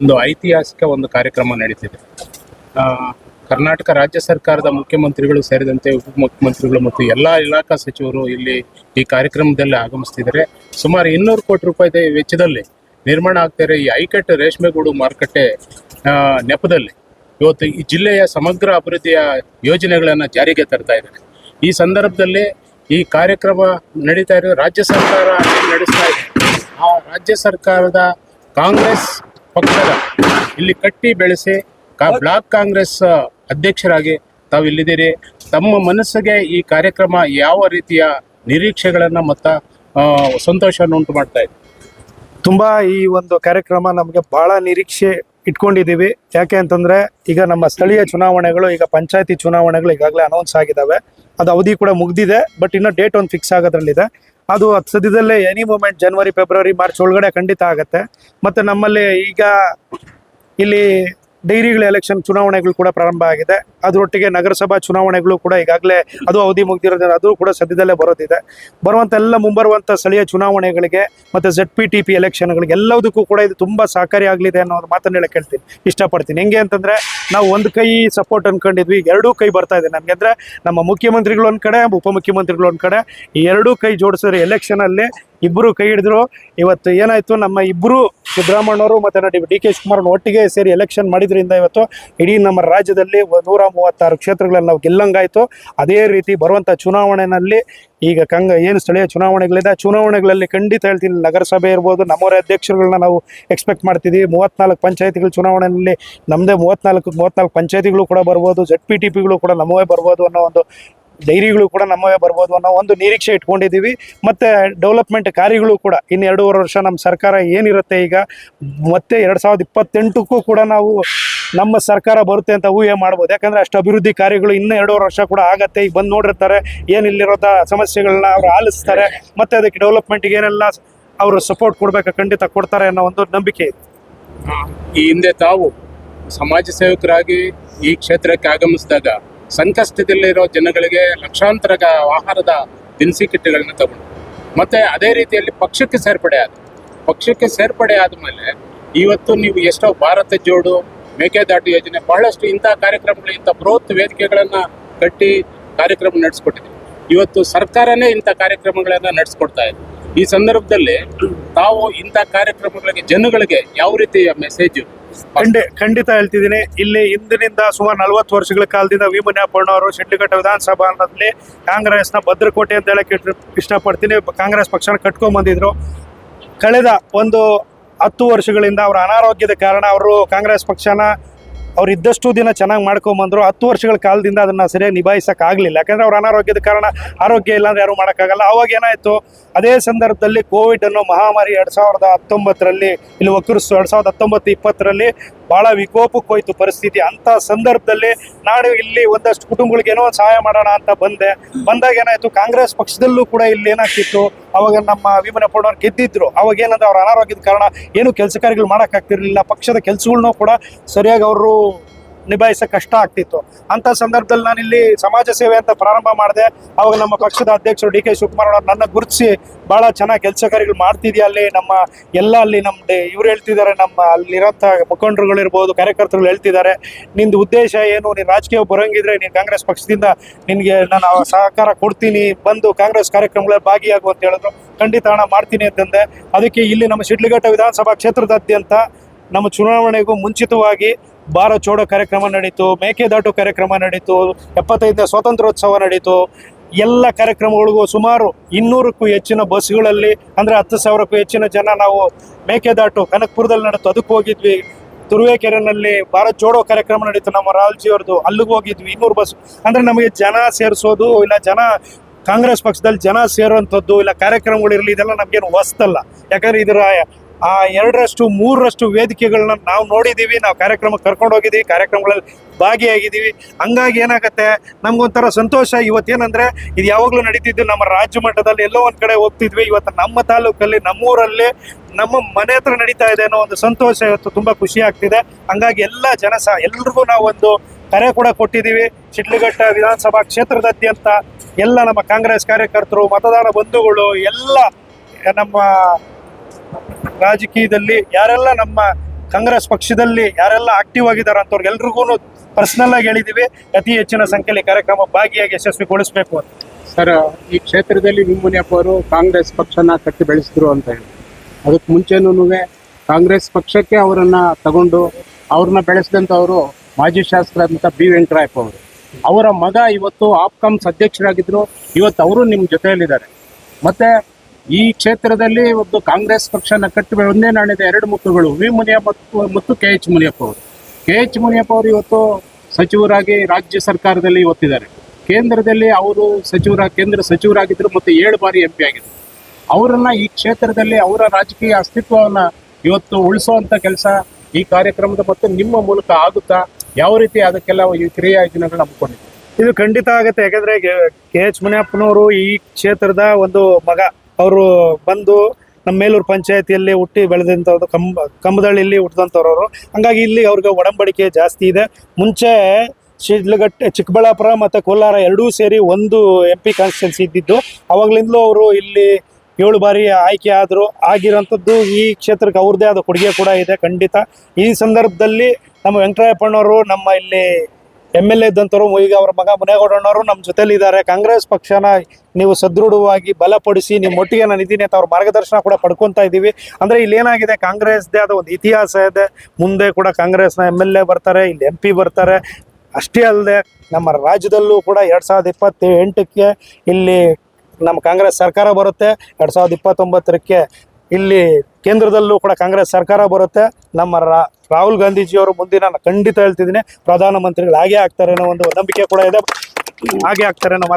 ಒಂದು ಐತಿಹಾಸಿಕ ಒಂದು ಕಾರ್ಯಕ್ರಮ ನಡೀತಿದೆ. ಕರ್ನಾಟಕ ರಾಜ್ಯ ಸರ್ಕಾರದ ಮುಖ್ಯಮಂತ್ರಿಗಳು ಸೇರಿದಂತೆ ಉಪಮುಖ್ಯಮಂತ್ರಿಗಳು ಮತ್ತು ಎಲ್ಲ ಇಲಾಖಾ ಸಚಿವರು ಇಲ್ಲಿ ಈ ಕಾರ್ಯಕ್ರಮದಲ್ಲಿ ಆಗಮಿಸ್ತಿದ್ದಾರೆ. ಸುಮಾರು ಇನ್ನೂರು ಕೋಟಿ ರೂಪಾಯಿ ವೆಚ್ಚದಲ್ಲಿ ನಿರ್ಮಾಣ ಆಗ್ತಾ ಇರೋ ಈ ಐಕಟ್ಟು ರೇಷ್ಮೆಗೂಡು ಮಾರುಕಟ್ಟೆ ನೆಪದಲ್ಲಿ ಇವತ್ತು ಈ ಜಿಲ್ಲೆಯ ಸಮಗ್ರ ಅಭಿವೃದ್ಧಿಯ ಯೋಜನೆಗಳನ್ನು ಜಾರಿಗೆ ತರ್ತಾ ಇದ್ದಾರೆ. ಈ ಸಂದರ್ಭದಲ್ಲಿ ಈ ಕಾರ್ಯಕ್ರಮ ನಡೀತಾ ಇರೋ ರಾಜ್ಯ ಸರ್ಕಾರ ನಡೆಸ್ತಾ ಇದೆ. ಆ ರಾಜ್ಯ ಸರ್ಕಾರದ ಕಾಂಗ್ರೆಸ್ ಪಕ್ಷದ ಇಲ್ಲಿ ಕಟ್ಟಿ ಬೆಳೆಸಿ ಕಾ- ಬ್ಲಾಕ್ ಕಾಂಗ್ರೆಸ್ ಅಧ್ಯಕ್ಷರಾಗಿ ತಾವು ಇಲ್ಲಿದ್ದೀರಿ. ತಮ್ಮ ಮನಸ್ಸಿಗೆ ಈ ಕಾರ್ಯಕ್ರಮ ಯಾವ ರೀತಿಯ ನಿರೀಕ್ಷೆಗಳನ್ನು ಮತ್ತು ಸಂತೋಷವನ್ನು ಉಂಟು ಮಾಡ್ತಾ ಇದೆ? ತುಂಬಾ ಈ ಒಂದು ಕಾರ್ಯಕ್ರಮ ನಮಗೆ ಬಹಳ ನಿರೀಕ್ಷೆ ಇಟ್ಕೊಂಡಿದ್ದೀವಿ. ಯಾಕೆ ಅಂತಂದ್ರೆ ಈಗ ನಮ್ಮ ಸ್ಥಳೀಯ ಚುನಾವಣೆಗಳು ಈಗ ಪಂಚಾಯತಿ ಚುನಾವಣೆಗಳು ಈಗಾಗಲೇ ಅನೌನ್ಸ್ ಆಗಿದ್ದಾವೆ. ಅದು ಅವಧಿ ಕೂಡ ಮುಗ್ದಿದೆ ಬಟ್ ಇನ್ನೂ ಡೇಟ್ ಒಂದು ಫಿಕ್ಸ್ ಆಗೋದ್ರಲ್ಲಿದೆ. ಅದು ಅದು ಸದ್ಯದಲ್ಲೇ ಎನಿ ಮೂಮೆಂಟ್ ಜನವರಿ ಫೆಬ್ರವರಿ ಮಾರ್ಚ್ ಒಳಗಡೆ ಖಂಡಿತ ಆಗುತ್ತೆ. ಮತ್ತೆ ನಮ್ಮಲ್ಲಿ ಈಗ ಇಲ್ಲಿ ಡೈರಿಗಳ ಎಲೆಕ್ಷನ್ ಚುನಾವಣೆಗಳು ಕೂಡ ಪ್ರಾರಂಭ ಆಗಿದೆ. ಅದರೊಟ್ಟಿಗೆ ನಗರಸಭಾ ಚುನಾವಣೆಗಳು ಕೂಡ ಈಗಾಗಲೇ ಅದು ಅವಧಿ ಮುಗ್ದಿರೋದ್ರಿಂದ ಅದು ಕೂಡ ಸದ್ಯದಲ್ಲೇ ಬರೋದಿದೆ. ಬರುವಂಥ ಎಲ್ಲ ಮುಂಬರುವಂಥ ಸ್ಥಳೀಯ ಚುನಾವಣೆಗಳಿಗೆ ಮತ್ತು ಜೆಡ್ ಪಿ ಟಿ ಪಿ ಎಲೆಕ್ಷನ್ಗಳಿಗೆ ಎಲ್ಲದಕ್ಕೂ ಕೂಡ ಇದು ತುಂಬಾ ಸಹಕಾರಿಯಾಗಲಿದೆ ಅನ್ನೋ ಮಾತನ್ನ ಹೇಳಕ್ ಹೇಳ್ತೀನಿ ಇಷ್ಟಪಡ್ತೀನಿ. ಹೆಂಗೆ ಅಂತಂದ್ರೆ ನಾವು ಒಂದು ಕೈ ಸಪೋರ್ಟ್ ಅನ್ಕೊಂಡಿದ್ವಿ ಈಗ ಎರಡೂ ಕೈ ಬರ್ತಾ ಇದೆ ನಮಗೆ. ಅಂದರೆ ನಮ್ಮ ಮುಖ್ಯಮಂತ್ರಿಗಳು ಒಂದು ಕಡೆ, ಉಪಮುಖ್ಯಮಂತ್ರಿಗಳು ಒಂದು ಕಡೆ ಎರಡೂ ಕೈ ಜೋಡಿಸಿದ್ರೆ ಎಲೆಕ್ಷನ್ ಅಲ್ಲಿ ಇಬ್ಬರು ಕೈ ಹಿಡಿದ್ರು. ಇವತ್ತು ಏನಾಯ್ತು? ನಮ್ಮ ಇಬ್ಬರು ಸಿದ್ದರಾಮಣ್ಣವರು ಮತ್ತೆ ಡಿ ಕೆ ಶಿವಕುಮಾರ್ ಒಟ್ಟಿಗೆ ಸೇರಿ ಎಲೆಕ್ಷನ್ ಮಾಡಿದ್ರಿಂದ ಇವತ್ತು ಇಡೀ ನಮ್ಮ ರಾಜ್ಯದಲ್ಲಿ ನೂರ ಮೂವತ್ತಾರು ಕ್ಷೇತ್ರಗಳಲ್ಲಿ ನಾವು ಗೆಲ್ಲಂಗಾಯ್ತು. ಅದೇ ರೀತಿ ಬರುವಂತ ಚುನಾವಣೆಯಲ್ಲಿ ಈಗ ಕಂಗ ಏನು ಸ್ಥಳೀಯ ಚುನಾವಣೆಗಳಿದೆ ಚುನಾವಣೆಗಳಲ್ಲಿ ಖಂಡಿತ ಹೇಳ್ತೀನಿ, ನಗರಸಭೆ ಇರ್ಬೋದು, ನಮ್ಮವರ ಅಧ್ಯಕ್ಷರುಗಳನ್ನ ನಾವು ಎಕ್ಸ್ಪೆಕ್ಟ್ ಮಾಡ್ತಿದ್ದೀವಿ. ಮೂವತ್ನಾಲ್ಕು ಪಂಚಾಯತಿಗಳ ಚುನಾವಣೆಯಲ್ಲಿ ನಮ್ಮದೇ ಮೂವತ್ನಾಲ್ಕು ಮೂವತ್ನಾಲ್ಕು ಪಂಚಾಯತಿಗಳು ಕೂಡ ಬರ್ಬೋದು ಜೆಡ್ ಪಿ ಟಿ ಪಿಗಳು ಕೂಡ ನಮ್ಮವೇ ಬರ್ಬೋದು ಅನ್ನೋ ಒಂದು ಡೈರಿಗಳು ಕೂಡ ನಮ್ಮವೇ ಬರ್ಬೋದು ಅನ್ನೋ ಒಂದು ನಿರೀಕ್ಷೆ ಇಟ್ಕೊಂಡಿದ್ದೀವಿ. ಮತ್ತು ಡೆವಲಪ್ಮೆಂಟ್ ಕಾರ್ಯಗಳು ಕೂಡ ಇನ್ನು ಎರಡೂವರೆ ವರ್ಷ ನಮ್ಮ ಸರ್ಕಾರ ಏನಿರುತ್ತೆ ಈಗ, ಮತ್ತೆ ಎರಡು ಸಾವಿರದ ಇಪ್ಪತ್ತೆಂಟಕ್ಕೂ ಕೂಡ ನಾವು ನಮ್ಮ ಸರ್ಕಾರ ಬರುತ್ತೆ ಅಂತ ಊಹೆ ಮಾಡ್ಬೋದು. ಯಾಕಂದರೆ ಅಷ್ಟು ಅಭಿವೃದ್ಧಿ ಕಾರ್ಯಗಳು ಇನ್ನೂ ಎರಡೂವರೆ ವರ್ಷ ಕೂಡ ಆಗತ್ತೆ. ಈಗ ಬಂದು ನೋಡಿರ್ತಾರೆ ಏನಿಲ್ಲಿರೋದ ಸಮಸ್ಯೆಗಳನ್ನ ಅವರು ಆಲಿಸ್ತಾರೆ, ಮತ್ತು ಅದಕ್ಕೆ ಡೆವಲಪ್ಮೆಂಟ್ಗೆ ಏನೆಲ್ಲ ಅವರು ಸಪೋರ್ಟ್ ಕೊಡಬೇಕು, ಖಂಡಿತ ಕೊಡ್ತಾರೆ ಅನ್ನೋ ಒಂದು ನಂಬಿಕೆ ಇದೆ. ಈ ಹಿಂದೆ ತಾವು ಸಮಾಜ ಸೇವಕರಾಗಿ ಈ ಕ್ಷೇತ್ರಕ್ಕೆ ಆಗಮಿಸಿದಾಗ ಸಂಕಷ್ಟದಲ್ಲಿರೋ ಜನಗಳಿಗೆ ಲಕ್ಷಾಂತರ ಆಹಾರದ ದಿನಸಿ ಕಿಟ್ಗಳನ್ನ ತಗೊಂಡು. ಮತ್ತೆ ಅದೇ ರೀತಿಯಲ್ಲಿ ಪಕ್ಷಕ್ಕೆ ಸೇರ್ಪಡೆ ಆದ. ಪಕ್ಷಕ್ಕೆ ಸೇರ್ಪಡೆ ಆದಮೇಲೆ ಇವತ್ತು ನೀವು ಎಷ್ಟೋ ಭಾರತ ಜೋಡು ಮೇಕೆದಾಟು ಯೋಜನೆ ಬಹಳಷ್ಟು ಇಂಥ ಕಾರ್ಯಕ್ರಮಗಳು, ಇಂಥ ಬೃಹತ್ ವೇದಿಕೆಗಳನ್ನ ಕಟ್ಟಿ ಕಾರ್ಯಕ್ರಮ ನಡೆಸ್ಕೊಟ್ಟಿದೆ ಇವತ್ತು ಸರ್ಕಾರನೇ ಇಂಥ ಕಾರ್ಯಕ್ರಮಗಳನ್ನ ನಡೆಸ್ಕೊಡ್ತಾ ಇದೆ. ಈ ಸಂದರ್ಭದಲ್ಲಿ ತಾವು ಇಂಥ ಕಾರ್ಯಕ್ರಮಗಳಿಗೆ ಜನಗಳಿಗೆ ಯಾವ ರೀತಿಯ ಮೆಸೇಜ್ ಖಂಡಿ, ಖಂಡಿತ ಹೇಳ್ತಿದ್ದೀನಿ. ಇಲ್ಲಿ ಇಂದಿನಿಂದ ಸುಮಾರು ನಲವತ್ತು ವರ್ಷಗಳ ಕಾಲದಿಂದ ವೀಮನ್ಯಾಪಣ್ಣ ಅವರು ಶಿಡ್ಲಘಟ್ಟ ವಿಧಾನಸಭಾದಲ್ಲಿ ಕಾಂಗ್ರೆಸ್ನ ಭದ್ರಕೋಟೆ ಅಂತ ಹೇಳಕ್ಕೆ ಇಷ್ಟ- ಇಷ್ಟಪಡ್ತೀನಿ. ಕಾಂಗ್ರೆಸ್ ಪಕ್ಷನ ಕಟ್ಕೊಂಡ್ ಬಂದಿದ್ರು. ಕಳೆದ ಒಂದು ಹತ್ತು ವರ್ಷಗಳಿಂದ ಅವರ ಅನಾರೋಗ್ಯದ ಕಾರಣ ಅವರು ಕಾಂಗ್ರೆಸ್ ಪಕ್ಷನ ಅವ್ರು ಇದ್ದಷ್ಟು ದಿನ ಚೆನ್ನಾಗಿ ಮಾಡ್ಕೊಂಬಂದ್ರು, ಹತ್ತು ವರ್ಷಗಳ ಕಾಲದಿಂದ ಅದನ್ನ ಸರಿಯಾಗಿ ನಿಭಾಯಿಸಕ್ ಯಾಕಂದರೆ ಅವ್ರ ಅನಾರೋಗ್ಯದ ಕಾರಣ ಆರೋಗ್ಯ ಇಲ್ಲ ಅಂದ್ರೆ ಯಾರು ಮಾಡೋಕ್ಕಾಗಲ್ಲ. ಅವಾಗ ಏನಾಯ್ತು? ಅದೇ ಸಂದರ್ಭದಲ್ಲಿ ಕೋವಿಡ್ ಅನ್ನೋ ಮಹಾಮಾರಿ ಎರಡು ಸಾವಿರದ ಹತ್ತೊಂಬತ್ತರಲ್ಲಿ, ಇಲ್ಲಿ ಒಕ್ಕರಿಸು ಎರಡು ಸಾವಿರದ ಹತ್ತೊಂಬತ್ತು ಇಪ್ಪತ್ತರಲ್ಲಿ ಬಹಳ ವಿಕೋಪಕ್ಕೆ ಹೋಯ್ತು ಪರಿಸ್ಥಿತಿ. ಅಂತ ಸಂದರ್ಭದಲ್ಲಿ ನಾಡು ಇಲ್ಲಿ ಒಂದಷ್ಟು ಕುಟುಂಬಗಳಿಗೆ ಏನೋ ಸಹಾಯ ಮಾಡೋಣ ಅಂತ ಬಂದೆ. ಬಂದಾಗ ಏನಾಯ್ತು, ಕಾಂಗ್ರೆಸ್ ಪಕ್ಷದಲ್ಲೂ ಕೂಡ ಇಲ್ಲಿ ಏನಾಗ್ತಿತ್ತು, ಅವಾಗ ನಮ್ಮ ವಿಮನಪ್ಪನವ್ರು ಗೆದ್ದಿದ್ರು. ಅವಾಗ ಏನಂದ್ರೆ ಅವ್ರ ಅನಾರೋಗ್ಯದ ಕಾರಣ ಏನು ಕೆಲಸ ಕಾರ್ಯಗಳು ಮಾಡೋಕ್ಕಾಗ್ತಿರ್ಲಿಲ್ಲ. ಪಕ್ಷದ ಕೆಲಸಗಳನ್ನೂ ಕೂಡ ಸರಿಯಾಗಿ ಅವರು ನಿಭಾಯಿಸಕ್ ಕಷ್ಟ ಆಗ್ತಿತ್ತು. ಅಂತ ಸಂದರ್ಭದಲ್ಲಿ ನಾನು ಇಲ್ಲಿ ಸಮಾಜ ಸೇವೆ ಅಂತ ಪ್ರಾರಂಭ ಮಾಡಿದೆ, ಅವಾಗ ನಮ್ಮ ಪಕ್ಷದ ಅಧ್ಯಕ್ಷರು ಡಿ ಕೆ ಶಿವಕುಮಾರ್ ಅವರು ನನ್ನ ಗುರುತಿಸಿ ಬಹಳ ಚೆನ್ನಾಗಿ ಕೆಲಸ ಕಾರ್ಯಗಳು ಮಾಡ್ತಿದ್ಯಾ ಅಲ್ಲಿ, ನಮ್ಮ ಎಲ್ಲ ಅಲ್ಲಿ ನಮ್ಮ ಇವ್ರು ಹೇಳ್ತಿದ್ದಾರೆ ನಮ್ಮ ಅಲ್ಲಿರೋಂಥ ಮುಖಂಡರುಗಳಿರ್ಬೋದು ಕಾರ್ಯಕರ್ತರುಗಳು ಹೇಳ್ತಿದ್ದಾರೆ, ನಿಂದು ಉದ್ದೇಶ ಏನು, ನೀನು ರಾಜಕೀಯ ಬರೋಂಗಿದ್ರೆ ನೀನು ಕಾಂಗ್ರೆಸ್ ಪಕ್ಷದಿಂದ ನಿನಗೆ ನಾನು ಸಹಕಾರ ಕೊಡ್ತೀನಿ, ಬಂದು ಕಾಂಗ್ರೆಸ್ ಕಾರ್ಯಕ್ರಮಗಳಲ್ಲಿ ಭಾಗಿಯಾಗು ಅಂತ ಹೇಳಿದ್ರು. ಖಂಡಿತ ಹಣ ಮಾಡ್ತೀನಿ ಅಂತಂದೆ. ಅದಕ್ಕೆ ಇಲ್ಲಿ ನಮ್ಮ ಶಿಡ್ಲಘಟ್ಟ ವಿಧಾನಸಭಾ ಕ್ಷೇತ್ರದಾದ್ಯಂತ ನಮ್ಮ ಚುನಾವಣೆಗೂ ಮುಂಚಿತವಾಗಿ ಭಾರತ್ ಚೋಡೋ ಕಾರ್ಯಕ್ರಮ ನಡೀತು ಮೇಕೆದಾಟು ಕಾರ್ಯಕ್ರಮ ನಡೀತು, ಎಪ್ಪತ್ತೈದನೇ ಸ್ವಾತಂತ್ರ್ಯೋತ್ಸವ ನಡೀತು. ಎಲ್ಲ ಕಾರ್ಯಕ್ರಮಗಳಿಗೂ ಸುಮಾರು ಇನ್ನೂರಕ್ಕೂ ಹೆಚ್ಚಿನ ಬಸ್ಗಳಲ್ಲಿ, ಅಂದರೆ ಹತ್ತು ಸಾವಿರಕ್ಕೂ ಹೆಚ್ಚಿನ ಜನ ನಾವು ಮೇಕೆದಾಟು ಕನಕಪುರದಲ್ಲಿ ನಡೀತು ಅದಕ್ಕೆ ಹೋಗಿದ್ವಿ. ತುರುವೇಕೆರೆನಲ್ಲಿ ಭಾರತ್ ಚೋಡೋ ಕಾರ್ಯಕ್ರಮ ನಡೀತು. ನಮ್ಮ ರಾಲ್ಜಿಯವ್ರದ್ದು ಅಲ್ಲಿಗೆ ಹೋಗಿದ್ವಿ, ಇನ್ನೂರು ಬಸ್. ಅಂದರೆ ನಮಗೆ ಜನ ಸೇರಿಸೋದು, ಇಲ್ಲ ಜನ, ಕಾಂಗ್ರೆಸ್ ಪಕ್ಷದಲ್ಲಿ ಜನ ಸೇರುವಂಥದ್ದು ಇಲ್ಲ ಕಾರ್ಯಕ್ರಮಗಳಿರಲಿ, ಇದೆಲ್ಲ ನಮಗೇನು ಹೊಸ್ತಲ್ಲ. ಯಾಕಂದ್ರೆ ಇದರ ಆ ಎರಡರಷ್ಟು, ಮೂರರಷ್ಟು ವೇದಿಕೆಗಳನ್ನ ನಾವು ನೋಡಿದ್ದೀವಿ ನಾವು ಕಾರ್ಯಕ್ರಮಕ್ಕೆ ಕರ್ಕೊಂಡು ಹೋಗಿದ್ದೀವಿ ಕಾರ್ಯಕ್ರಮಗಳಲ್ಲಿ ಭಾಗಿಯಾಗಿದ್ದೀವಿ ಹಂಗಾಗಿ ಏನಾಗುತ್ತೆ? ನಮ್ಗೊಂಥರ ಸಂತೋಷ. ಇವತ್ತೇನಂದರೆ, ಇದು ಯಾವಾಗಲೂ ನಡೀತಿದ್ದು ನಮ್ಮ ರಾಜ್ಯ ಮಟ್ಟದಲ್ಲಿ ಎಲ್ಲೋ ಒಂದು ಕಡೆ ಹೋಗ್ತಿದ್ವಿ. ಇವತ್ತು ನಮ್ಮ ತಾಲೂಕಲ್ಲಿ, ನಮ್ಮೂರಲ್ಲಿ, ನಮ್ಮ ಮನೆ ಹತ್ರ ನಡೀತಾ ಇದೆ ಅನ್ನೋ ಒಂದು ಸಂತೋಷ ಇವತ್ತು ತುಂಬಾ ಖುಷಿ ಆಗ್ತಿದೆ. ಹಂಗಾಗಿ ಎಲ್ಲ ಜನಸ ಎಲ್ರಿಗೂ ನಾವು ಒಂದು ಕರೆ ಕೂಡ ಕೊಟ್ಟಿದ್ದೀವಿ ಶಿಡ್ಲಘಟ್ಟ ವಿಧಾನಸಭಾ ಕ್ಷೇತ್ರದಾದ್ಯಂತ ಎಲ್ಲ ನಮ್ಮ ಕಾಂಗ್ರೆಸ್ ಕಾರ್ಯಕರ್ತರು ಮತದಾರ ಬಂಧುಗಳು, ಎಲ್ಲ ನಮ್ಮ ರಾಜಕೀಯದಲ್ಲಿ ಯಾರೆಲ್ಲ ನಮ್ಮ ಕಾಂಗ್ರೆಸ್ ಪಕ್ಷದಲ್ಲಿ ಯಾರೆಲ್ಲ ಆಕ್ಟಿವ್ ಆಗಿದ್ದಾರೆ ಅಂತವ್ರಿಗೆಲ್ರಿಗೂ ಪರ್ಸನಲ್ ಆಗಿ ಹೇಳಿದೀವಿ. ಅತಿ ಹೆಚ್ಚಿನ ಸಂಖ್ಯೆಯಲ್ಲಿ ಕಾರ್ಯಕ್ರಮ ಭಾಗಿಯಾಗಿ ಯಶಸ್ವಿಗೊಳಿಸಬೇಕು ಅಂತ. ಸರ್ ಈ ಕ್ಷೇತ್ರದಲ್ಲಿ ವಿಮುನಿಯಪ್ಪ ಅವರು ಕಾಂಗ್ರೆಸ್ ಪಕ್ಷನ ಕಟ್ಟಿ ಬೆಳೆಸಿದ್ರು ಅಂತ ಹೇಳಿ. ಅದಕ್ಕೆ ಮುಂಚೆನೂ ಕಾಂಗ್ರೆಸ್ ಪಕ್ಷಕ್ಕೆ ಅವರನ್ನ ತಗೊಂಡು ಅವ್ರನ್ನ ಬೆಳೆಸಿದಂಥವರು ಮಾಜಿ ಶಾಸಕರಾದಂಥ ಬಿ ವೆಂಕಟರಾಯಪ್ಪ ಅವರು. ಅವರ ಮಗ ಇವತ್ತು ಆಪ್ಕಾಮ್ಸ್ ಅಧ್ಯಕ್ಷರಾಗಿದ್ರು. ಇವತ್ತು ಅವರು ನಿಮ್ಮ ಜೊತೆಯಲ್ಲಿದ್ದಾರೆ. ಮತ್ತೆ ಈ ಕ್ಷೇತ್ರದಲ್ಲಿ ಒಂದು ಕಾಂಗ್ರೆಸ್ ಪಕ್ಷನ ಕಟ್ಟಿ ಬೆ- ಒಂದೇ ನಾಣ್ಯದ ಎರಡು ಮುತ್ತುಗಳು, ವಿ ಮುನಿಯಪ್ಪ ಮತ್ತು- ಮತ್ತು ಕೆ ಎಚ್ ಮುನಿಯಪ್ಪ ಅವರು. ಕೆ ಎಚ್ ಮುನಿಯಪ್ಪ ಅವರು ಇವತ್ತು ಸಚಿವರಾಗಿ ರಾಜ್ಯ ಸರ್ಕಾರದಲ್ಲಿ ಇವತ್ತಿದ್ದಾರೆ ಕೇಂದ್ರದಲ್ಲಿ ಅವರು ಸಚಿವರ, ಕೇಂದ್ರ ಸಚಿವರಾಗಿದ್ದರು ಮತ್ತು ಏಳು ಬಾರಿ ಎಂ ಪಿ ಆಗಿದ್ದರು ಅವರನ್ನ ಈ ಕ್ಷೇತ್ರದಲ್ಲಿ ಅವರ ರಾಜಕೀಯ ಅಸ್ತಿತ್ವವನ್ನು ಇವತ್ತು ಉಳಿಸುವಂಥ ಕೆಲಸ ಈ ಕಾರ್ಯಕ್ರಮದ ಮತ್ತು ನಿಮ್ಮ ಮೂಲಕ ಆಗುತ್ತಾ, ಯಾವ ರೀತಿ ಅದಕ್ಕೆಲ್ಲ ಈ ಕ್ರಿಯಾಯೋಜನೆಗಳನ್ನ ಹಮ್ಮಿಕೊಂಡಿದೆ ಇದು ಖಂಡಿತ ಆಗುತ್ತೆ. ಯಾಕಂದ್ರೆ ಕೆ ಎಚ್ ಮುನಿಯಪ್ಪನವರು ಈ ಕ್ಷೇತ್ರದ ಒಂದು ಮಗ. ಅವರು ಬಂದು ನಮ್ಮ ಮೇಲೂರು ಪಂಚಾಯತಿಯಲ್ಲಿ ಹುಟ್ಟಿ ಬೆಳೆದಂಥವ್ರು ಕಂಬ ಕಂಬದಳ್ಳಿಯಲ್ಲಿ ಹುಟ್ಟಿದಂಥವ್ರವರು. ಹಂಗಾಗಿ ಇಲ್ಲಿ ಅವ್ರಿಗೆ ಒಡಂಬಡಿಕೆ ಜಾಸ್ತಿ ಇದೆ. ಮುಂಚೆ ಶಿಡ್ಲಘಟ್ಟೆ, ಚಿಕ್ಕಬಳ್ಳಾಪುರ ಮತ್ತು ಕೋಲಾರ ಎರಡೂ ಸೇರಿ ಒಂದು ಎಂ ಪಿ ಕಾನ್ಸ್ಟಿಟ್ಯೂನ್ಸಿ ಇದ್ದಿದ್ದು. ಅವಾಗಲಿಂದಲೂ ಅವರು ಇಲ್ಲಿ ಏಳು ಬಾರಿ ಆಯ್ಕೆ ಆದರು. ಆಗಿರೋಂಥದ್ದು ಈ ಕ್ಷೇತ್ರಕ್ಕೆ ಅವ್ರದ್ದೇ ಆದ ಕೊಡುಗೆ ಕೂಡ ಇದೆ ಖಂಡಿತ. ಈ ಸಂದರ್ಭದಲ್ಲಿ ನಮ್ಮ ವೆಂಕಟರಾಯಪ್ಪಣ್ಣವರು ನಮ್ಮ ಇಲ್ಲಿ ಎಂ ಎಲ್ ಎ ಇದ್ದಂಥವ್ರು ಈಗ ಅವ್ರ ಮಗ ಮುನೇಗೌಡಣ್ಣವರು ನಮ್ಮ ಜೊತೆಲಿ ಇದ್ದಾರೆ ಕಾಂಗ್ರೆಸ್ ಪಕ್ಷನ ನೀವು ಸದೃಢವಾಗಿ ಬಲಪಡಿಸಿ ನಿಮ್ಮ ಒಟ್ಟಿಗೆ ನಾನು ಇದ್ದೀನಿ ಅಂತ ಅವ್ರ ಮಾರ್ಗದರ್ಶನ ಕೂಡ ಪಡ್ಕೊತಾ ಇದ್ದೀವಿ ಅಂದರೆ ಇಲ್ಲಿ ಏನಾಗಿದೆ, ಕಾಂಗ್ರೆಸ್ದೇ ಆದ ಒಂದು ಇತಿಹಾಸ ಇದೆ. ಮುಂದೆ ಕೂಡ ಕಾಂಗ್ರೆಸ್ನ ಎಂ ಎಲ್ ಎ ಬರ್ತಾರೆ, ಇಲ್ಲಿ ಎಂ ಪಿ ಬರ್ತಾರೆ. ಅಷ್ಟೇ ಅಲ್ಲದೆ ನಮ್ಮ ರಾಜ್ಯದಲ್ಲೂ ಕೂಡ ಎರಡು ಸಾವಿರದ ಇಪ್ಪತ್ತ ಎಂಟಕ್ಕೆ ಇಲ್ಲಿ ನಮ್ಮ ಕಾಂಗ್ರೆಸ್ ಸರ್ಕಾರ ಬರುತ್ತೆ. ಎರಡು ಸಾವಿರದ ಇಪ್ಪತ್ತೊಂಬತ್ತರಕ್ಕೆ ಇಲ್ಲಿ ಕೇಂದ್ರದಲ್ಲೂ ಕೂಡ ಕಾಂಗ್ರೆಸ್ ಸರ್ಕಾರ ಬರುತ್ತೆ. ನಮ್ಮ ರಾ ರಾಹುಲ್ ಗಾಂಧೀಜಿಯವರು ಮುಂದಿನ ಖಂಡಿತ ಹೇಳ್ತಿದ್ದೀನಿ. ಪ್ರಧಾನಮಂತ್ರಿಗಳು ಹಾಗೆ ಆಗ್ತಾರೆ ಅನ್ನೋ ಒಂದು ನಂಬಿಕೆ ಕೂಡ ಇದೆ. ಹಾಗೆ ಆಗ್ತಾರೆ ಅನ್ನೋ